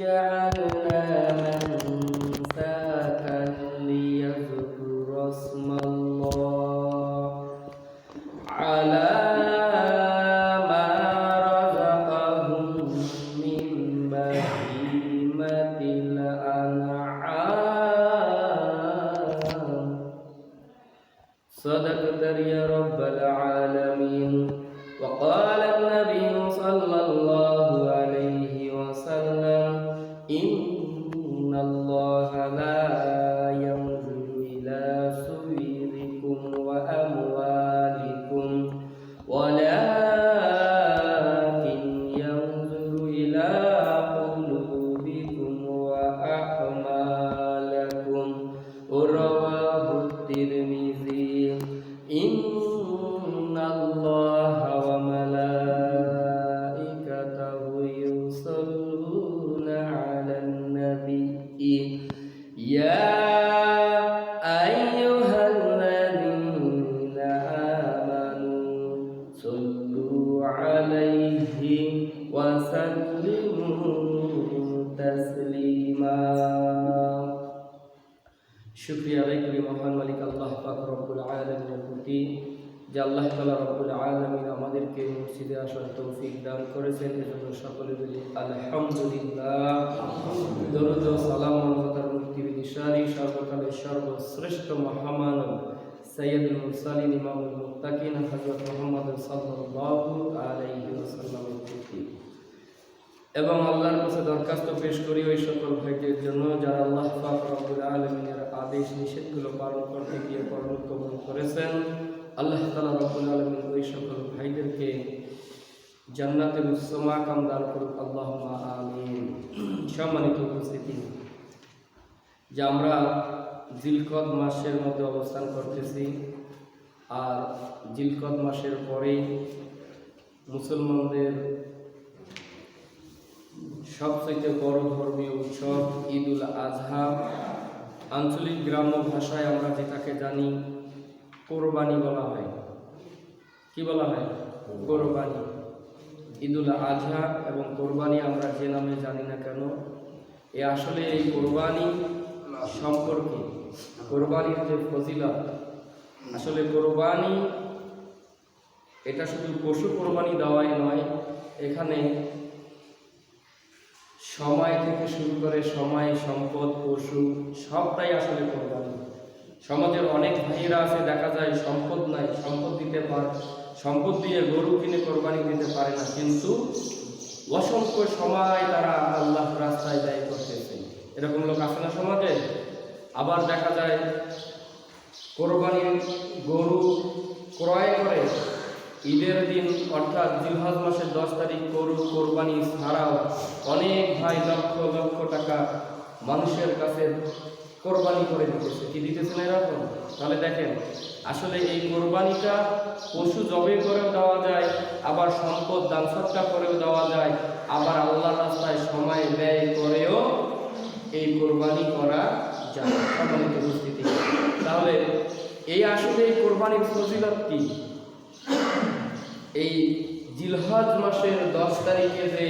جعلنا আসার তৌফিক দান করেছেন। এজন্য সকলে বলি আলহামদুলিল্লাহ। দরুদ দিশারি সর্বকালের সর্বশ্রেষ্ঠ মহামানব এবং আল্লাহর কাছে দরখাস্ত পেশ করি ওই সকল ভাইদের জন্য যারা আল্লাহ পাক রব্বুল আদেশ নিষেধগুলো পালন করতে গিয়ে কর্মকমন করেছেন। আল্লাহ তালা রব্বুল আলমিন ওই সকল ভাইদেরকে জান্নাতের উৎসমা কাম দান করুক আল্লাহ আমিন। সম্মানিত উপস্থিতি, যে আমরা জিলকদ মাসের মধ্যে অবস্থান করতেছি আর জিলকদ মাসের পরেই মুসলমানদের সবচেয়ে বড় ধর্মীয় উৎসব ঈদ উল আজহা। আঞ্চলিক গ্রাম্য ভাষায় আমরা যেটাকে জানি কোরবানি বলা হয়। কি বলা হয়? কোরবানি। ঈদ উল আজহা এবং কোরবানি আমরা যে নামে জানি না কেন, এ আসলে এই কোরবানি সম্পর্কে, কোরবানির যে ফজিলত, আসলে কোরবানি এটা শুধু পশু কোরবানি দেওয়াই নয়, এখানে সময় থেকে শুরু করে সময়, সম্পদ, পশু, সবটাই আসলে কোরবানি। সমাজের অনেক ভাইয়েরা আছে, দেখা যায় সম্পদ নাই, সম্পদ দিতে পারে। সম্পদ দিয়ে গরু কিনে কোরবানি দিতে পারে না, কিন্তু অসংখ্য সময় তারা আল্লাহ রাস্তায় ব্যয় করতেছে। এরকম লোক আছে না সমাজে? আবার দেখা যায় কোরবানির গরু ক্রয় করে, ঈদের দিন, অর্থাৎ জিলহজ মাসের দশ তারিখ গরু কোরবানি ছাড়াও অনেক ভাই লক্ষ লক্ষ টাকা মানুষের কাছে কোরবানি করে দিতেছে। কি দিতেছে না এরকম? তাহলে দেখেন, আসলে এই কোরবানিটা পশু জবে করেও দেওয়া যায়, আবার সম্পদ দান সৎকার করেও দেওয়া যায়, আবার আল্লাহ রাস্তায় সময় ব্যয় করেও এই কোরবানি করা যায় উপস্থিতি। তাহলে এই আসলে এই কোরবানির ফজিলত কি? এই জিলহজ মাসের দশ তারিখে যে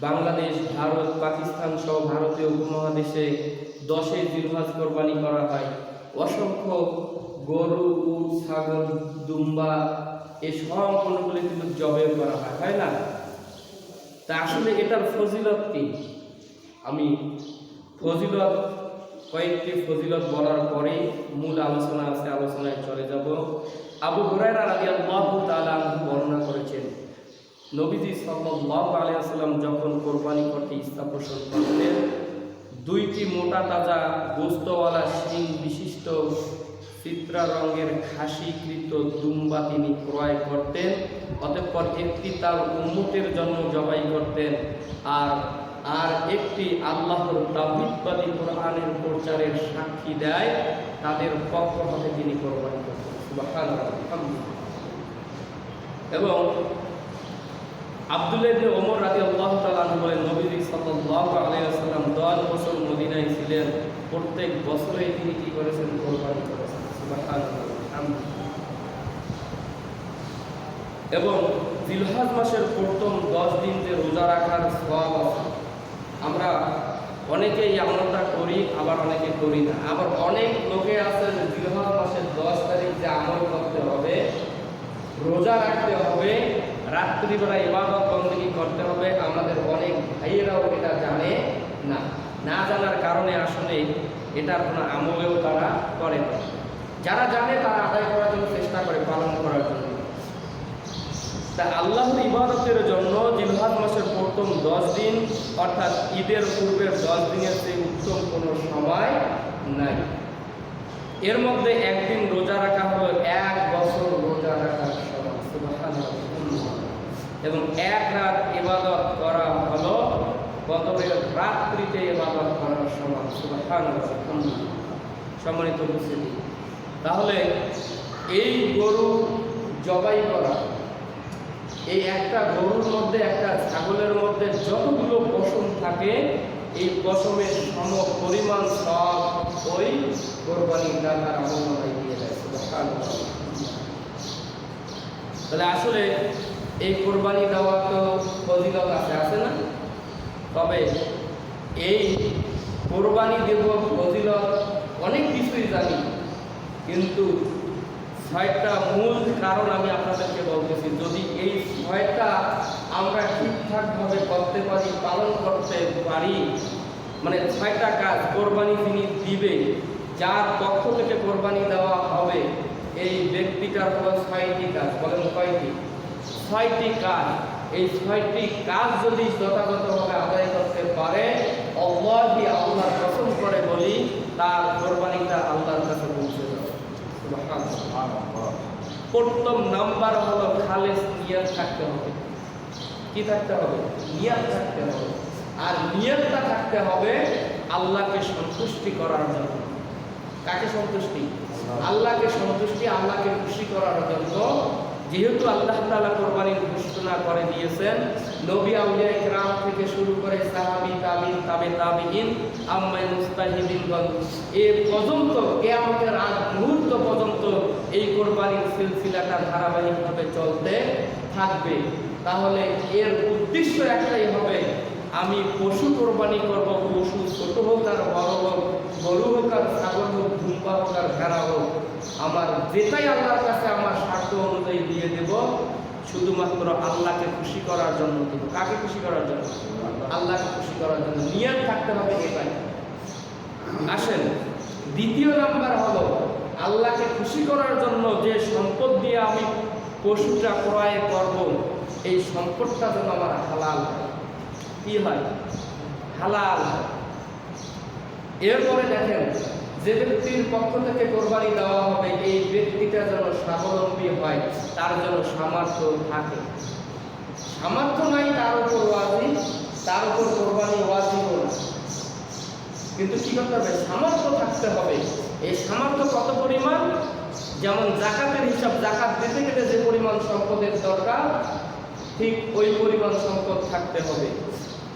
বাংলাদেশ, ভারত, পাকিস্তান সহ ভারতীয় উপমহাদেশে দশে জিলহজ কোরবানি করা হয়। অসংখ্য গরু, উট, ছাগল, দুম্বা এই সম্পূর্ণগুলি কিন্তু জবে করা হয় হয় না? তা আসলে এটার ফজিলত কি? আমি ফজিলত, কয়েকটি ফজিলত বলার পরে মূল আলোচনা আছে, আলোচনায় চলে যাব। আবু হুরায়রা রাদিয়াল্লাহু আনহু বর্ণনা করেছেন নবীজি সাল্লাল্লাহু আলাইহি ওয়াসাল্লাম যখন কোরবানি করতে ইচ্ছা পোষণ করতেন দুইটি মোটা তাজা গোস্তওয়ালা শিং বিশিষ্ট চিত্রা রঙের খাসিকৃত দুম্বা তিনি ক্রয় করতেন, অতঃপর একটি তার উম্মতের জন্য জবাই করতেন আর আর একটি আল্লাহর তাবিদবাদী কোরআনের প্রচারের সাক্ষী দেয়, তাদের পক্ষ হতে তিনি কোরবানি করতেন। এবং আব্দুল্লাহ ইবনে ওমর রাদিয়াল্লাহু তাআলা বলেন, নবীজি সাল্লাল্লাহু আলাইহি ওয়াসাল্লাম 10 বছর মদিনায় ছিলেন। প্রত্যেক বছরেই তিনি কি করেছেন? কোরবানি করেছেন। এবং জিলহাজ মাসের প্রথম দশ দিন যে রোজা রাখার সওয়াব আছে। আমরা অনেকেই আমলটা করি, আবার অনেকে করি না। আবার অনেক লোকে আছে যে জিলহজ মাসের দশ তারিখ যে আমল করতে হবে, রোজা রাখতে হবে রাত্রিবেলা ইবাদত বন্দী করতে হবে। আমাদের অনেক ভাইয়েরাও এটা জানে না। না জানার কারণে আসলে এটার কোনো আমলেও তারা করে না। যারা জানে তারা আদায় করার জন্য চেষ্টা করে, পালন করার জন্য। তা আল্লাহর ইবাদতের জন্য জিলহাদ মাসের প্রথম দশ দিন, অর্থাৎ ঈদের পূর্বের দশ দিনের চেয়ে উত্তম কোনো সময় নাই। এর মধ্যে একদিন রোজা রাখা হলো এক বছর রোজা রাখার সুবহানাল্লাহ। এবং এক রাত ইবাদত করা হলো গতবের রাত্রিতে ইবাদত করার সমান সুবহানাল্লাহ। সম্মানিত উপস্থিতি তাহলে এই গরু জবাই করা, এই একটা গরুর মধ্যে, একটা ছাগলের মধ্যে যতগুলো পশম থাকে, এই পশমের সম পরিমাণ সব ওই কোরবানির দাতার আমলায় দিয়ে দেয়। তাহলে আসলে এই কোরবানি দেওয়ার তো ফজিলত আছে আছে না? তবে এই কোরবানি দেব ফজিলত অনেক কিছুই জানি, কিন্তু ছয়টা মূল কারণ আমি আপনাদেরকে বলতেছি। যদি এই ছয়টা আমরা ঠিকঠাকভাবে করতে পারি, পালন করতে পারি মানে ছয়টা কাজ কোরবানি তিনি দিবে, যার পক্ষ থেকে কোরবানি দেওয়া হবে, এই ব্যক্তিটার হলো ছয়টি কাজ, বলেন কয়টি? ছয়টি কাজ। এই ছয়টি কাজ যদি যথাযথভাবে আদায় করতে পারে অল্লাহি আল্লাহ কসম করে বলি তার কোরবানিটা আল্লাহর কাছে পৌঁছে যাবে। প্রথম নাম্বার হলো খালেস নিয়ত থাকতে হবে। কি থাকতে হবে? নিয়ত থাকতে হবে। আর নিয়তটা থাকতে হবে আল্লাহকে সন্তুষ্টি করার জন্য। কাকে সন্তুষ্টি? আল্লাহকে সন্তুষ্টি আল্লাহকে খুশি করার জন্য যেহেতু আল্লাহ তালা কোরবানির ঘোষণা করে দিয়েছেন, নবী আউলিয়া ইকরাম থেকে শুরু করে সাহাবী তাবিন তাবে তাবিইন আম্মাই মুস্তাহিদিনগণ এ পর্যন্ত, কিয়ামতের আগ মুহূর্ত পর্যন্ত এই কোরবানির সিলসিলাটা ধারাবাহিকভাবে চলতে থাকবে। তাহলে এর উদ্দেশ্য একটাই হবে, আমি পশু কোরবানি করব, পশু ছোট হোক আর বড় হোক, গরু হোক আর ছাগল হোক ধুম্পা হোক আর ভেড়া হোক আমার যেটাই আল্লাহর কাছে আমার স্বার্থ অনুযায়ী দিয়ে দেব, শুধুমাত্র আল্লাহকে খুশি করার জন্য দেব কাকে খুশি করার জন্য আল্লাহকে খুশি করার জন্য নিয়ত থাকতে হবে এটাই আসেন, দ্বিতীয় নাম্বার হলো, আল্লাহকে খুশি করার জন্য যে সম্পদ দিয়ে আমি পশুটা ক্রয় করব, এই সম্পদটা যেন আমার হালাল। কি হয় হালাল। এরপরে দেখেন যে ব্যক্তির পক্ষ থেকে কোরবানি দেওয়া হবে, এই ব্যক্তিটা যেন স্বাবলম্বী হয়, তার যেন সামর্থ্য থাকে। সামর্থ্য নাই, তার উপর ওয়াজি তার উপর কোরবানি ওয়াজিব না। কিন্তু কি করতে হবে? সামর্থ্য থাকতে হবে। এই সামর্থ্য কত পরিমাণ? যেমন জাকাতের হিসাব, জাকাত দিতে গেলে যে পরিমাণ সম্পদের দরকার, ঠিক ওই পরিমাণ সম্পদ থাকতে হবে।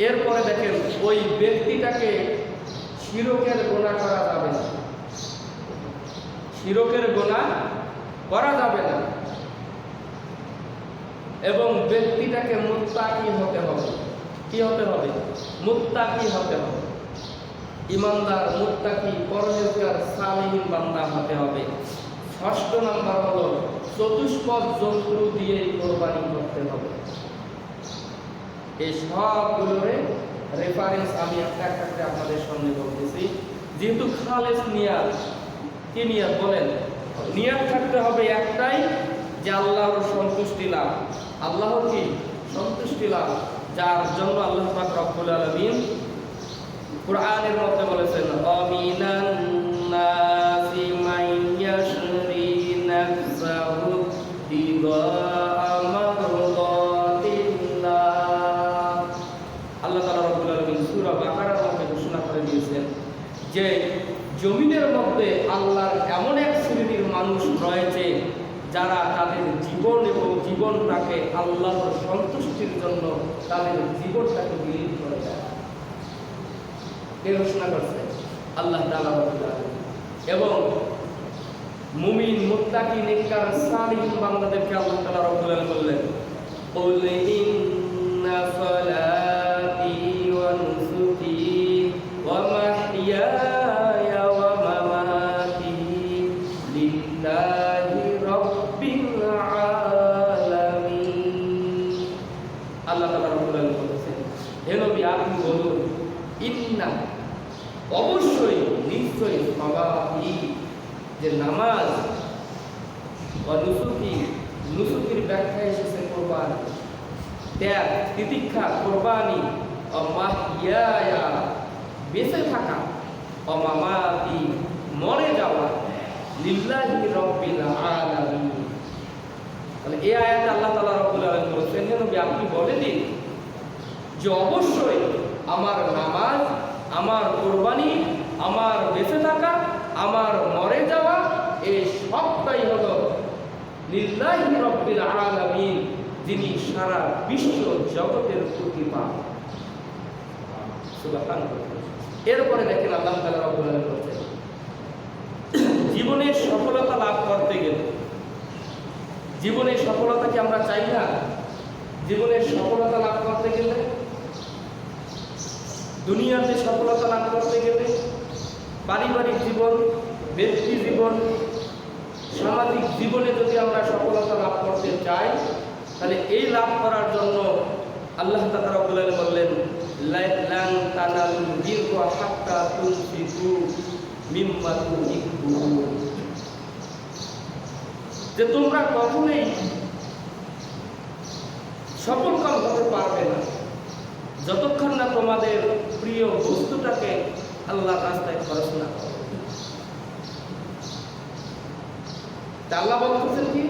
এরপরে দেখেন, ওই ব্যক্তিটাকে শিরকের গোনা করা যাবে না। শিরকের গোনা করা যাবে না। এবং ব্যক্তিটাকে মুত্তাকি হতে হবে। কি হতে হবে? মুত্তাকি হতে হবে। ইমানদার, মুত্তাকি, পরহেজগার, সালিহীন বান্দা হতে হবে। ষষ্ঠ নাম্বার হলো চতুষ্পদ জন্তু দিয়ে কোরবানি করতে হবে। এই সবগুলোরে রেফারেন্স আমি একটা একটা করে আপনাদের সামনে বলতেছি। যেহেতু খালেস নিয়াত কি নিয়াত বলেন? নিয়াত থাকতে হবে একটাই যে আল্লাহর সন্তুষ্টি লাভ। আল্লাহর কি? সন্তুষ্টি লাভ। যার জন্য আল্লাহ পাক রব্বুল আলমিন কোরআনের মধ্যে বলেছেন অমিনান নাসি মাইয়াশরি নাফসাহু তিগা আমারদাতিল্লাহ আল্লাহ তাআলা রব্বুল আলামিন সূরা বাকারার মধ্যে ঘোষণা করে দিয়েছেন যে জমিনের মধ্যে আল্লাহর এমন এক শ্রেণির মানুষ রয়েছে যারা তাদের জীবন এবং জীবনটাকে আল্লাহর সন্তুষ্টির জন্য তাদের জীবনটাকে বিলীন করে দেয়। এ ঘোষণা করছে আল্লাহ এবং মুমিন মুত্তাকি নেককার, সালিহিন বান্দাদেরকে আল্লাহ তালা রব্বুল বললেন বললে ইন্না সালা ইন্না অবশ্যই, নিশ্চয়ই সবাই যে নামাজ বা নুসুকি, নুসুকির ব্যাখ্যা এসেছে কোরবান। ত্যাগ, তিতিক্ষা, কোরবানি অমাহিয়া বেঁচে থাকা, অমামাতি, মরে যাওয়া, লিল্লাহি রব্বিল আলামিন। তাহলে এই আয়াতে আল্লাহ তাআলা রব্বুল আলামিন বলেছেন নবী, আপনি বলে দিন যে অবশ্যই আমার নামাজ আমার কোরবানি, আমার বেঁচে থাকা, আমার মরে যাওয়া এই সবটাই হলো লিল্লাহি রব্বিল আলামিন, যিনি সারা বিশ্ব জগতের সুবহানাল্লাহ। এরপরে দেখেন আল্লাহ তাআলা রব্বুল বলছেন, জীবনের সফলতা লাভ করতে গেলে, জীবনের সফলতা কি আমরা চাই না? জীবনের সফলতা লাভ করতে গেলে দুনিয়াতে সফলতা লাভ করতে গেলে পারিবারিক জীবন, ব্যক্তি জীবন, সামাজিক জীবনে যদি আমরা সফলতা লাভ করতে চাই, তাহলে এই লাভ করার জন্য আল্লাহ তাআলা বলেন বললেন যে তোমরা কখনোই সফল কাম হতে পারবে না। যতক্ষণ না তোমাদের প্রিয় বস্তুটাকে আল্লাহ রাস্তায় খরচ না। আল্লাহ বলতেছেন কি?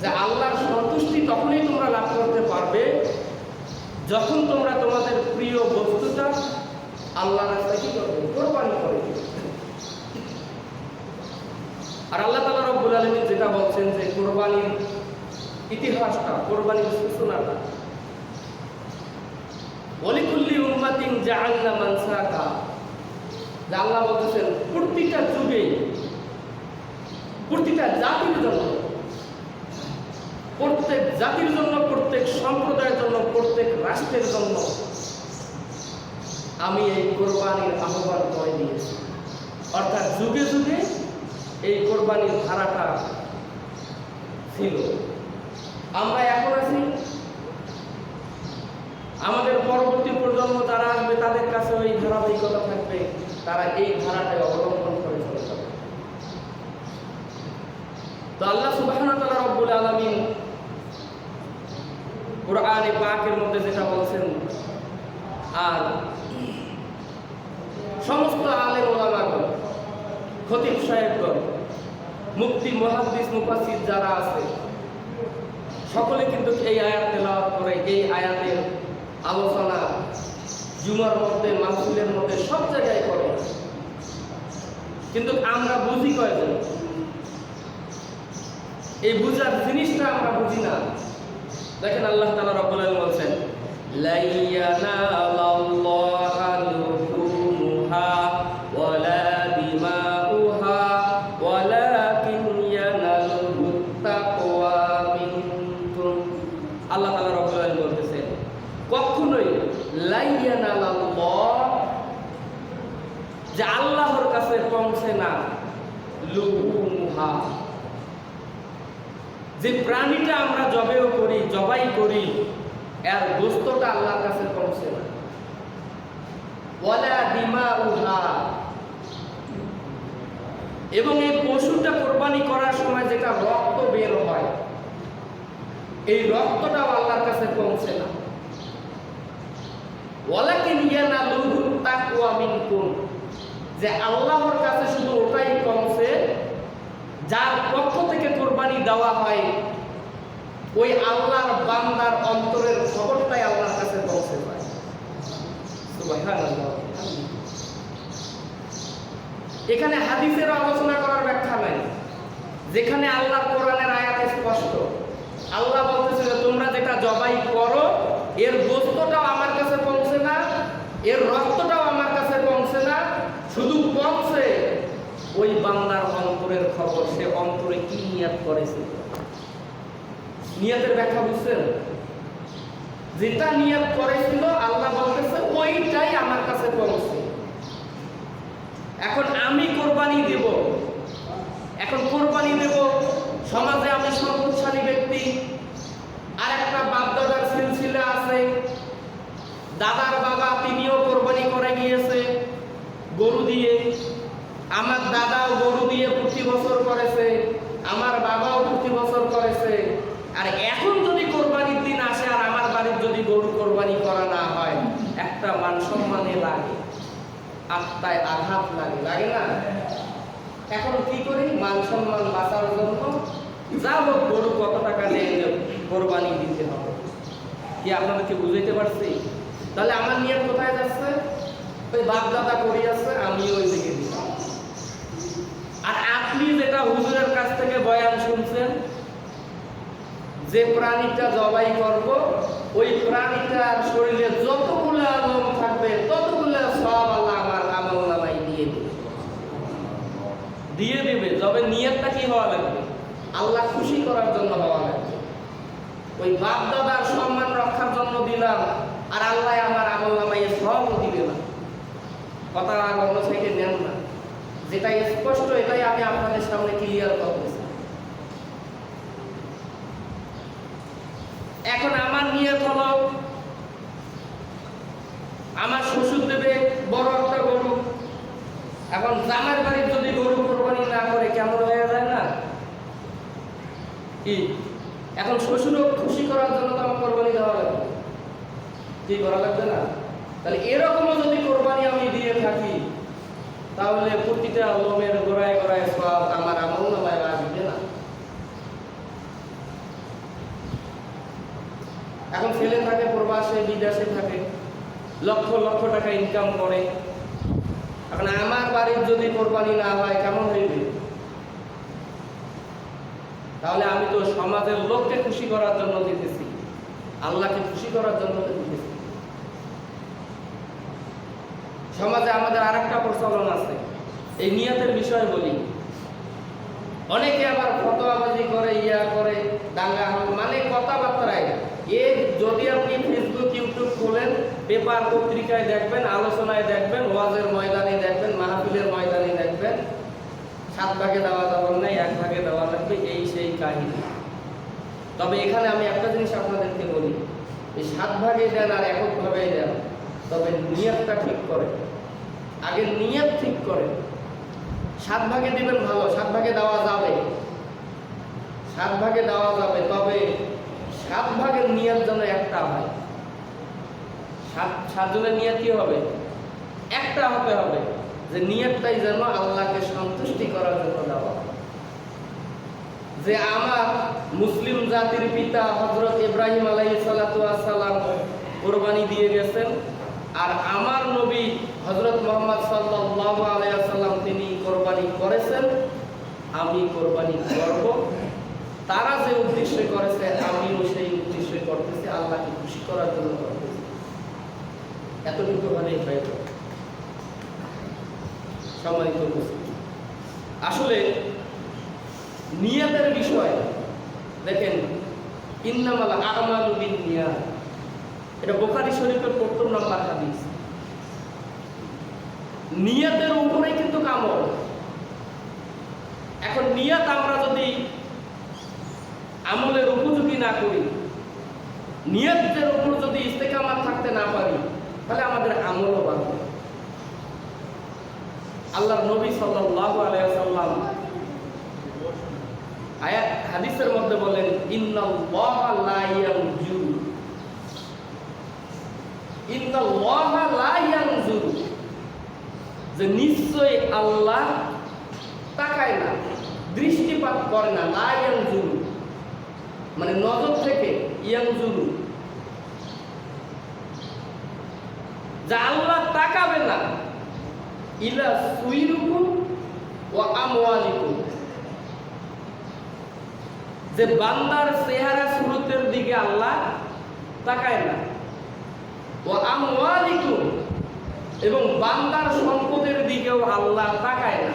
যে আল্লাহর সন্তুষ্টি তখনই তোমরা লাভ করতে পারবে যখন তোমরা তোমাদের প্রিয় বস্তুটা আল্লাহ রাস্তায় কি করবে? কোরবানি করে আর আল্লাহ তালা রব্বুল আলমী যেটা বলছেন যে কোরবানির ইতিহাসটা, কোরবানির সূচনাটা অলিকুল্লি উম্মাতিন জাআলনা মানসাকা। আল্লাহ বলতেছেন প্রতিটা যুগে প্রতিটা জাতির জন্য, প্রত্যেক জাতির জন্য, প্রত্যেক সম্প্রদায়ের জন্য, প্রত্যেক রাষ্ট্রের জন্য আমি এই কোরবানির আহ্বান করে দিয়েছি। অর্থাৎ যুগে যুগে এই কোরবানির ধারাটা ছিল। আমরা এখন আছি আমাদের পরবর্তী প্রজন্ম যারা আসবে, তাদের কাছে ওই ধারাবাহিকতা থাকবে। তারা এই ধারাটাই অবলম্বন করে চলে যাবে তো আল্লাহ তাআলা রব্বুল কোরআনে পাকের মধ্যে যেটা বলছেন, আর সমস্ত আলেম ওলামাগণ, খতিব সাহেবগণ মুক্তি মুহাদ্দিস, মুফাসসির যারা আছে, সকলে কিন্তু এই আয়াত তেলাওয়াত করে, এই আয়াতের আলোচনা জুমার মধ্যে, মাহফিলের মধ্যে সব জায়গায় করে। কিন্তু আমরা বুঝি কয়জন? এই বুঝার জিনিসটা আমরা বুঝি না। দেখেন আল্লাহ তালা রব্বুল বলছেন লা ইয়ানালাল্লাহা লুহুমুহা ওয়ালা দিমাউহা ওয়ালাকিন ইয়ানালুহু তাকওয়া মিনকুম আল্লাহ তাআলা রব্বুল আলামিন বলতেছেন কখনোই লা ইয়ানালাল্লাহ যে আল্লাহর কাছে পৌঁছে না লুহুমুহা যে প্রাণীটা আমরা জবেও করি, জবাই করি, এর গোস্তটা আল্লাহর কাছে পৌঁছে না ওয়ালা দিমা উহা এবং এই পশুটা কোরবানি করার সময় যেটা রক্ত বের হয়, এই রক্তটাও আল্লাহর কাছে পৌঁছে না ওয়ালাকিন ইয়ানালুহু তাকওয়া মিনকুম। যে আল্লাহর কাছে শুধু ওটাই পৌঁছে যার পক্ষ থেকে কোরবানি দেওয়া হয়, ওই আল্লাহর বান্দার অন্তরের খবরটাই আল্লাহর কাছে পৌঁছে যায়। এখানে হাদিসের আলোচনা করার ব্যাখ্যা নাই, যেখানে আল্লাহর কোরআনের আয়াত স্পষ্ট আল্লাহ বলতেছে যে, তোমরা যেটা জবাই করো, এর গোস্তটাও আমার কাছে পৌঁছে না, এর রক্তটাও আমার কাছে পৌঁছে না, শুধু পৌঁছে ওই বান্দার খবর সে অন্তরে কি নিয়াত করেছে? নিয়াতের ব্যাখ্যা বুঝছেন? যেটা নিয়াত করেছিল, আল্লাহ বলতেছে, ওইটাই আমার কাছে পৌঁছে। এখন আমি কোরবানি দেব। এখন কোরবানি দেব, সমাজে আমি সম্পদশালী ব্যক্তি। আর একটা বাপদাদার সিলসিলা আছে। দাদার বাবা তিনিও কোরবানি করে গিয়েছে গরু দিয়ে। আমার দাদাও গরু দিয়ে বছর করেছে, আমার বাবাও প্রতি বছর করেছে। আর এখন যদি কোরবানির দিন আসে আর আমার বাড়ির যদি গরু কোরবানি করা না হয়, একটা মান সম্মানে লাগে, আত্মায় আঘাত লাগে লাগে না? এখন কি করি? মান সম্মান বাঁচার জন্য যা হোক গরু কত টাকা নিয়ে কোরবানি দিতে হবে। কি আপনাদেরকে বুঝাইতে পারছি? তাহলে আমার নিয়ত কোথায় যাচ্ছে? ওই বাপ দাদা করি আছে, আমি ওই দিকে আর আপনি যেটা হুজুরের কাছ থেকে বয়ান শুনছেন, যে প্রাণীটা জবাই করব, ওই প্রাণীটার শরীরে যতগুলো আলম থাকবে, ততগুলো সব আল্লাহ আমার আমল নামাই দিয়ে দেবে। দিয়ে দেবে, তবে নিয়তটা কি হওয়া লাগবে? আল্লাহ খুশি করার জন্য হওয়া লাগবে। ওই বাপ দাদার সম্মান রক্ষার জন্য দিলাম, আর আল্লাহ আমার আমল নামাই সব দিবে না। কথা আর অন্য সাইডে নেন না। যেটা স্পষ্ট, এটাই আমি আপনাদের সামনে ক্লিয়ার করতেছি এখন আমার নিয়ত হলো, আমার শ্বশুর দেবে বড় একটা গরু। এখন জামার বাড়ির যদি গরু কোরবানি না করে, কেমন হয়ে যায় না? কি? এখন শ্বশুরও খুশি করার জন্য তো আমার কোরবানি দেওয়া লাগবে। কি করা লাগবে না? তাহলে এরকমও যদি কোরবানি আমি দিয়ে থাকি তাহলে প্রতিটা লোমের গোড়ায় গোড়ায় সব আমার আমল নামায় আসবে না। এখন ছেলে থাকে, প্রবাসে, বিদেশে থাকে, লক্ষ লক্ষ টাকা ইনকাম করে। এখন আমার বাড়ির যদি কোরবানি না হয়, কেমন হইবে? তাহলে আমি তো সমাজের লোককে খুশি করার জন্য দিতেছি, আল্লাহকে খুশি করার জন্য দিতেছি। সমাজে আমাদের আরেকটা প্রচলন আছে। এই নিয়তের বিষয় বলি। অনেকে আবার ফতোয়াবাজি করে, ইয়া করে, দাঙ্গা মানে কথাবার্তায়। এ যদি আপনি ফেসবুক ইউটিউব খোলেন, পেপার পত্রিকায় দেখবেন, আলোচনায় দেখবেন, ওয়াজের ময়দানে দেখবেন, মাহফিলের ময়দানে দেখবেন, সাত ভাগে দেওয়া যাবার নাই এক ভাগে দেওয়া লাগবে এই সেই কাহিনী। তবে এখানে আমি একটা জিনিস আপনাদেরকে বলি, এই সাত ভাগে দেন আর এককভাবে দেন। তবে নিয়তটা ঠিক করে। আগে নিয়ত ঠিক করে। সাত ভাগে দিবেন ভালো, সাত ভাগে দেওয়া যাবে। সাত ভাগে দেওয়া যাবে, তবে সাত ভাগের নিয়ত যেন একটা হয়। সাত সাতজনের নিয়ত কি হবে? একটা হতে হবে, যে নিয়তটাই যেন আল্লাহকে সন্তুষ্টি করার জন্য দেওয়া। যে আমার মুসলিম জাতির পিতা হজরত ইব্রাহিম সালাতু সালাম কোরবানি দিয়ে গেছেন। আর আমার নবী হজরত মোহাম্মদ সাল্লাল্লাহু আলাইহি সাল্লাম তিনি কোরবানি করেছেন, আমি কোরবানি করব। তারা যে উদ্দেশ্যে করেছে, আমিও সেই উদ্দেশ্যে করতেছি, আল্লাহকে খুশি করার জন্য করতেছি। এতটুকু হলেই হয়ে। সম্মানিত আসলে নিয়াতের বিষয়, দেখেন, ইন্নামাল আমালু বিন নিয়াত। এটা বোখারি শরীফের প্রথম নাম্বার হাদিস। নিয়াতের উপরেই কিন্তু কামল। এখন নিয়াত আমরা যদি আমলের উপযোগী না করি, নিয়তের উপর যদি ইস্তেকামাত থাকতে না পারি, তাহলে আমাদের আমলও বাড়বে। আল্লাহ নবী সাল্লাল্লাহু আলাইহি সাল্লাম আয়াত হাদিসের মধ্যে বলেন, ইন্নাল্লাহা লা ইয়ানজুরু যে নিশ্চয় আল্লাহ তাকায় না, দৃষ্টিপাত করে না, লা ইয়ানজুরু। মানে নজর থেকে ইয়ানজুরু। যা আল্লাহ তাকাবে না, ইলা সুইরুকুম ওয়া আমওয়ালিকুম। যে বান্দার চেহারা সুরতের দিকে আল্লাহ তাকায় না। এবং বান্দার সম্পদের দিকেও আল্লাহ তাকায় না।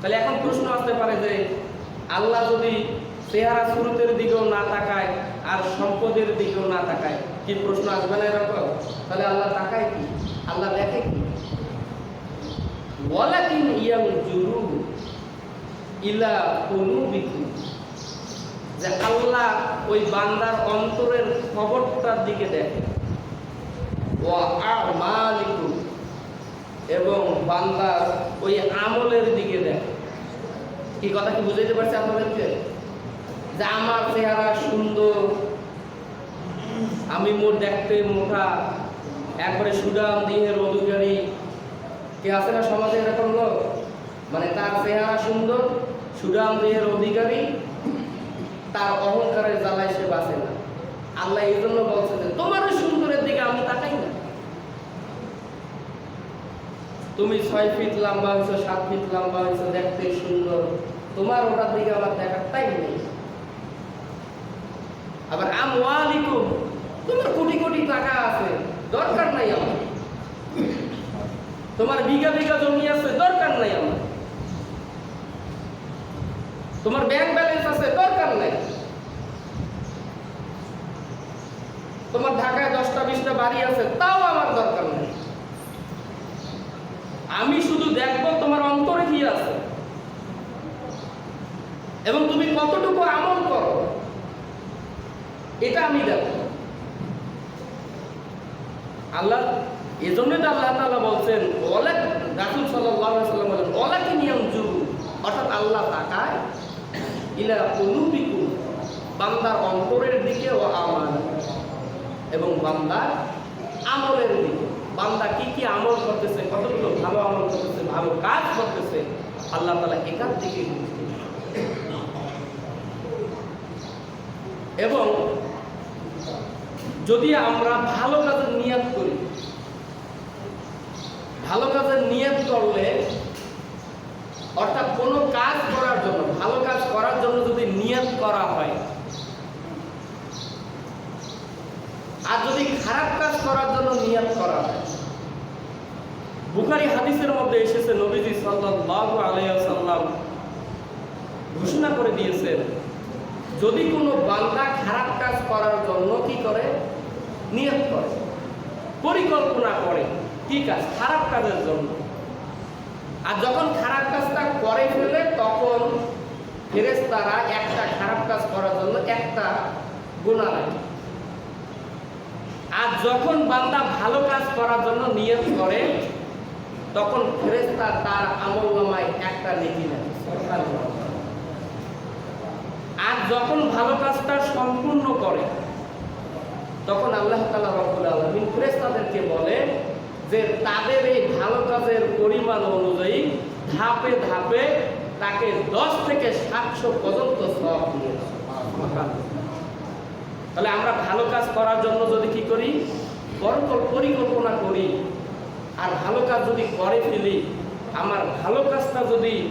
তাহলে এখন প্রশ্ন আসতে পারে যে, আল্লাহ যদি চেহারা সুরতের দিকেও না তাকায় আর সম্পদের দিকেও না তাকায়, কি প্রশ্ন আসবে না এরকম? তাহলে আল্লাহ তাকায় কি? আল্লাহ দেখে কি? বলে ওয়ালাকিন ইয়াম জুরু ইলা কুলুবিকুম। যে আল্লাহ ওই বান্দার অন্তরের খবরটার দিকে দেখে। ওয়া আমালিকুম। এবং বান্দার ওই আমলের দিকে দেখে। কি কথা কি বুঝাইতে পারছি আপনাদেরকে? যে আমার চেহারা সুন্দর, আমি মোট দেখতে মোটা, একবারে সুডাম দিহের অধিকারী। কে আছে না সমাজে এরকম লোক? মানে তার চেহারা সুন্দর সুডাম দেহের অধিকারী তার অহংকারের জ্বালায় সে বাঁচে না। আল্লাহ এই জন্য বলছে যে, তোমার সুন্দরের দিকে আমি তাকাই না। তুমি ছয় ফিট লম্বা হয়েছো, সাত ফিট লম্বা হয়েছো, দেখতে সুন্দর। তোমার ওটার দিকে আমার দেখার টাইম নেই। আবার আমওয়ালিকুম তোমার কোটি কোটি টাকা আছে, দরকার নাই আমার। তোমার বিঘা বিঘা জমি আছে, দরকার নাই আমার। তোমার ব্যাংক ব্যালেন্স আছে, দরকার নাই। তোমার ঢাকায় দশটা, বিশটা বাড়ি আছে, তাও আমার দরকার নেই। আমি শুধু দেখব তোমার অন্তরে কি আছে। এবং তুমি কতটুকু আমল করো, এটা আমি দেখো আল্লাহ এজন্য তো আল্লাহ তালা বলছেন ওলা রাসূল সাল্লাহ সাল্লাম বলেন ওলা কি নিয়ম জুরু অর্থাৎ আল্লাহ তাকায় ইলা কুলুবিকুম, বান্দার অন্তরের দিকে ও আমার। এবং বান্দার আমলের দিকে। বান্দা কি কি আমল করতেছে কতগুলো ভালো আমল করতেছে, ভালো কাজ করতেছে, আল্লাহ তালা একার দিকে এবং যদি আমরা ভালো কাজের নিয়ত করি, ভালো কাজের নিয়ত করলে অর্থাৎ কোনো কাজ করার জন্য, ভালো কাজ করার জন্য যদি নিয়ত করা হয়, আর যদি খারাপ কাজ করার জন্য নিয়ত করা হয়। বুখারি হাদিসের মধ্যে এসেছে, নবীজি সাল্লাল্লাহু আলাইহি সাল্লাম ঘোষণা করে দিয়েছেন, যদি কোনো বান্দা খারাপ কাজ করার জন্য কি করে? নিয়ত করে, পরিকল্পনা করে, কি কাজ? খারাপ কাজের জন্য। আর যখন খারাপ কাজটা করে ফেলে, তখন ফেরেশতারা একটা খারাপ কাজ করার জন্য একটা গুণা লাগে আর যখন বান্দা ভালো কাজ করার জন্য নিয়ত করে, তখন ফেরেশতা তার আমল নামায় একটা নেকি নেয়। আর যখন ভালো কাজটা সম্পূর্ণ করে, তখন আল্লাহ তালা রব্বুল আলমিন ফেরেশতাদেরকে বলে যে তাদের এই ভালো কাজের পরিমাণ অনুযায়ী ধাপে ধাপে তাকে দশ থেকে সাতশো পর্যন্ত সব তাহলে আমরা ভালো কাজ করার জন্য যদি কি করি? পরকল- পরিকল্পনা করি। আর ভালো কাজ যদি করে ফেলি, আমার ভালো কাজটা যদি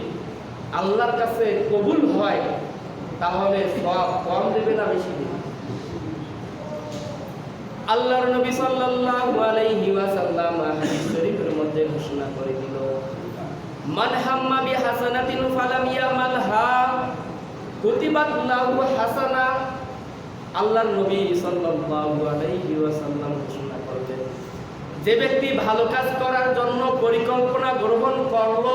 আল্লাহর কাছে কবুল হয়, তাহলে সব কম দেবে না বেশি দেবে আল্লাহর নবী সাল্লাল্লাহু আলাইহি ওয়াসাল্লাম হাদিস শরীফের মধ্যে ঘোষণা করে দিল, মান হাম্মা বি হাসানাতিন ফালাম ইয়ামালহা কুতিবাত লাহু হাসানা। আল্লাহর নবী সাল্লাল্লাহু আলাইহি ওয়াসাল্লাম ঘোষণা করলেন, যে ব্যক্তি ভালো কাজ করার জন্য পরিকল্পনা গ্রহণ করল,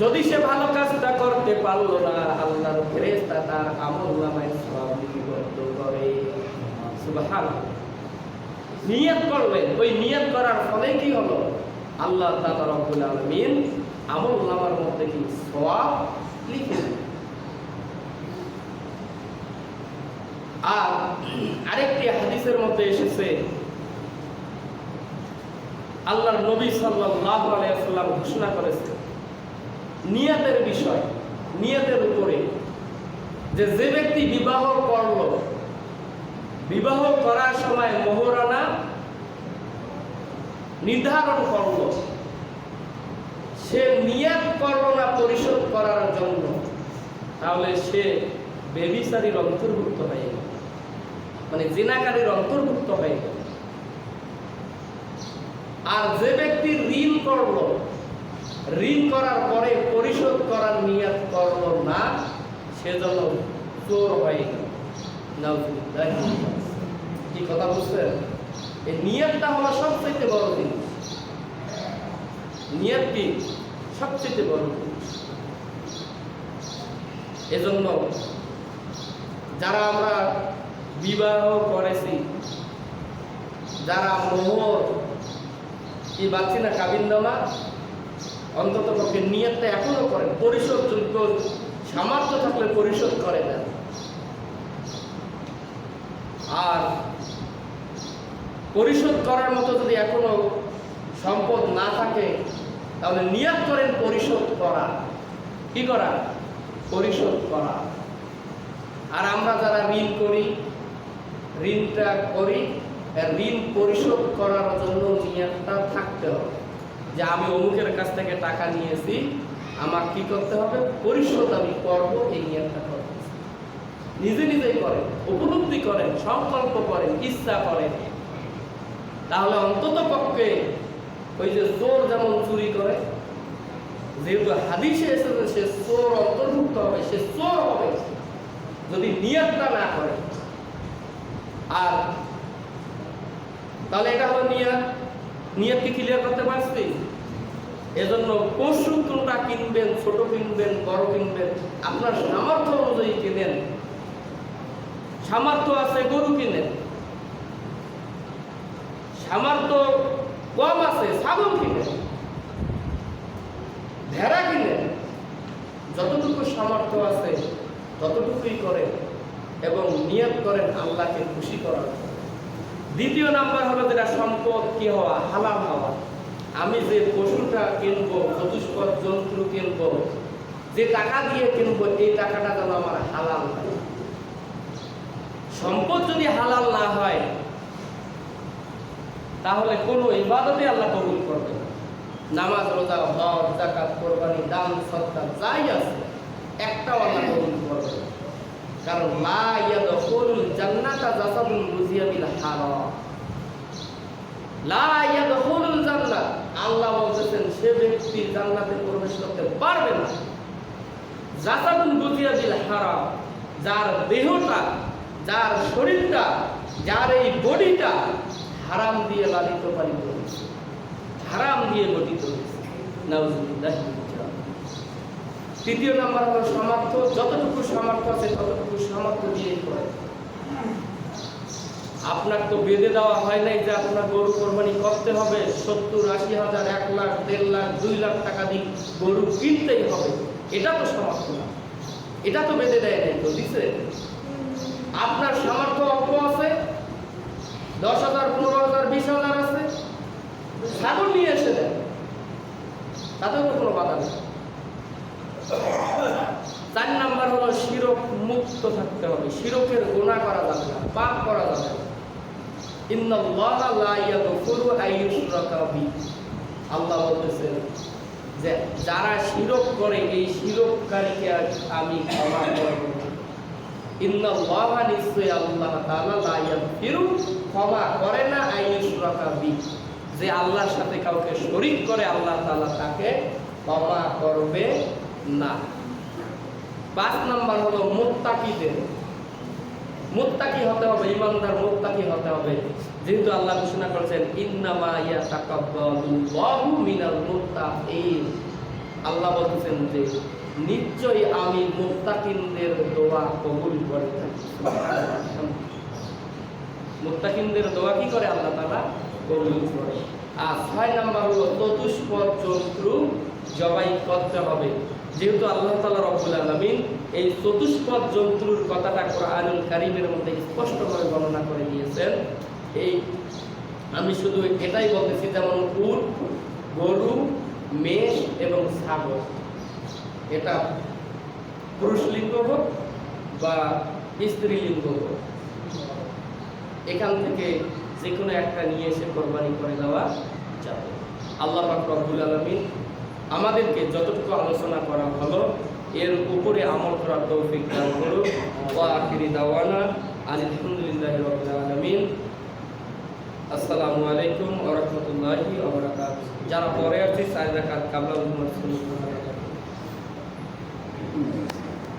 যদি সে ভালো কাজটা করতে পারল না, আল্লাহর ফেরেশতা তার আমল নামায় সব লিপিবদ্ধ করে। সুবহান নিয়ত করলেন। ওই নিয়ত করার ফলে কি হলো? আল্লাহ তাআলা রব্বুল আলামিন আমল নামার মধ্যে কি লিখে আর আরেকটি হাদিসের মধ্যে এসেছে, আল্লাহর নবী সাল্লাল্লাহু আলাইহি ওয়াসাল্লাম ঘোষণা করেছে, নিয়তের বিষয়, নিয়তের উপরে, যে যে ব্যক্তি বিবাহ করল বিবাহ করার সময় মোহরানা নির্ধারণ করল। সে নিয়ত করল না, পরিশোধ করার জন্য। তাহলে সে বেবিচারীর অন্তর্ভুক্ত হয়ে গেল। মানে জিনাকারীর অন্তর্ভুক্ত হয়ে গেল। আর যে ব্যক্তি ঋণ করল, ঋণ করার পরে পরিশোধ করার নিয়ত করল না সেজন্য চোর হয়ে গেল। নাউজুবিল্লাহ। কি কথা বুঝছেন এই নিয়তটা হওয়া সবচেয়ে বড় জিনিস। নিয়ত কি সবচেয়ে বড় জিনিস। এজন্য যারা আমরা বিবাহ করেছি, যারা মোহর কি পাচ্ছি না কাবিন নামা অন্তত পক্ষে নিয়তটা এখনও করেন। পরিশোধ যোগ্য সামর্থ্য থাকলে পরিশোধ করে দেন। আর পরিশোধ করার মতো যদি এখনও সম্পদ না থাকে, তাহলে নিয়াত করেন পরিশোধ করা। কি করা? পরিশোধ করা। আর আমরা যারা ঋণ করি, ঋণটা করি ঋণ পরিশোধ করার জন্য নিয়াতটা থাকতে হবে। যে আমি অমুকের কাছ থেকে টাকা নিয়েছি, আমার কি করতে হবে? পরিশোধ আমি করব এই নিয়াতটা করতে। হবে। নিজে নিজেই করেন উপলব্ধি করেন সংকল্প করেন ইচ্ছা করেন তাহলে অন্তত পক্ষে ওই যে চোর যেমন চুরি করে, যেহেতু হাদিসে এসেছে সে চোর অন্তর্ভুক্ত হবে, সে চোর হবে। যদি নিয়তটা না করে, আর তাহলে এটা হলো নিয়ত। নিয়তকে ক্লিয়ার করতে পারছি? এজন্য পশু কোনটা কিনবেন, ছোট কিনবেন, বড় কিনবেন, আপনার সামর্থ্য অনুযায়ী কিনেন। সামর্থ্য আছে গরু কিনে। সামর্থ্য কম আছে, ছাগল কিনেন ভেড়া কিনে। যতটুকু সামর্থ্য আছে, ততটুকুই করেন এবং নিয়ত করেন আল্লাহকে খুশি করার দ্বিতীয় নাম্বার হলো যেটা সম্পদ, কি হওয়া? হালাল হওয়া। আমি যে পশুটা কিনবো, চতুষ্পদ জন্তু কিনবো, যে টাকা দিয়ে কিনবো, এই টাকাটা যেন আমার হালাল হয়। সম্পদ যদি হালাল না হয়, তাহলে কোনো ইবাদতে আল্লাহ কবুল করবে নামাজ, রোজা, হজ জাকাত কোরবানি, দান, সৎকার, যাই আছে, একটাও আল্লাহ কবুল করবে কারণ লা ইয়াদখুলুল জান্নাতা জাসাদুন রুজিয়া বিল হারাম। লা ইয়াদখুলুল জান্নাত। আল্লাহ বলতেছেন, সে ব্যক্তি জান্নাতে প্রবেশ করতে পারবে না। জাসাদুন রুজিয়া বিল হারাম। যার দেহটা যার শরীরটা, যার এই বডিটা হারাম দিয়ে লালিত পালিত হয়েছে। হারাম দিয়ে গঠিত তৃতীয় নাম্বার হলো সামর্থ্য। যতটুকু সামর্থ্য আছে, ততটুকু সামর্থ্য দিয়ে করে আপনার তো বেঁধে দেওয়া হয় নাই যে আপনার গরু কোরবানি করতে হবে। সত্তর, আশি হাজার, এক লাখ, দেড় লাখ, দুই লাখ টাকা দিয়ে গরু কিনতেই হবে। এটা তো সামর্থ্য না। এটা তো বেঁধে দেয় নাই তো, দিছে? আপনার সামর্থ্য অল্প আছে, দশ হাজার, পনেরো হাজার, বিশ হাজার আছে। ছাগল নিয়ে এসে দেন। তাতেও তো কোনো বাধা নেই। চার নাম্বার হলো শিরক মুক্ত থাকতে হবে। শিরকের গুণা করা যাবে না, পাপ করা যাবে না। আল্লাহ বলতেছেন যে, যারা শিরক করে, এই শিরককারীকে আমি ক্ষমা করব ইন্নাল্লাহা নিশ্চয় আল্লাহ তাআলা লা ইয়াগফিরু, ক্ষমা করে না বিহি যে আল্লাহর সাথে কাউকে শরীক করে, আল্লাহ তাআলা তাকে ক্ষমা করবে না। পাঁচ নাম্বার হলো মুত্তাকিদের। মুত্তাকি হতে হবে, ইমানদার মুত্তাকি হতে হবে। যেহেতু আল্লাহ ঘোষণা করেছেন, ইন্নামা ইয়াতাকাব্বালুল্লাহু মিনাল মুত্তাকিন। আল্লাহ বলতেছেন যে নিশ্চয়ই আমি মুত্তাকিনদের দোয়া কবুল করে থাকি। মুত্তাকিনদের দোয়া কি করে আল্লাহ তালা কবুল করে। আর ছয় নাম্বার হলো চতুষ্পদ জন্তু জবাই করতে হবে। যেহেতু আল্লাহ তাআলা রব্বুল আলামিন এই চতুষ্পদ জন্তুর কথাটা কোরআনুল কারিমের মধ্যে স্পষ্টভাবে বর্ণনা করে দিয়েছেন। এই আমি শুধু এটাই বলতেছি যেমন উট, গরু, মেষ এবং ছাগল। এটা পুরুষ লিঙ্গ হোক বা স্ত্রী লিঙ্গ হোক এখান থেকে যে কোনো একটা নিয়ে এসে কোরবানি করে দেওয়া যাবে। আল্লাহ রব্বুল আলামিন আমাদেরকে যতটুকু আলোচনা করা হলো, এর উপরে আমল করার তৌফিক দান করুন। ওয়া আখিরি দাওয়ানা আলহামদুলিল্লাহি রাব্বিল আলামিন। আসসালামু আলাইকুম ওয়া রাহমাতুল্লাহি ওয়া বারাকাতুহু। যারা পরে আছে রাকাত কাবলা মুহাম্মদ Mm-hmm.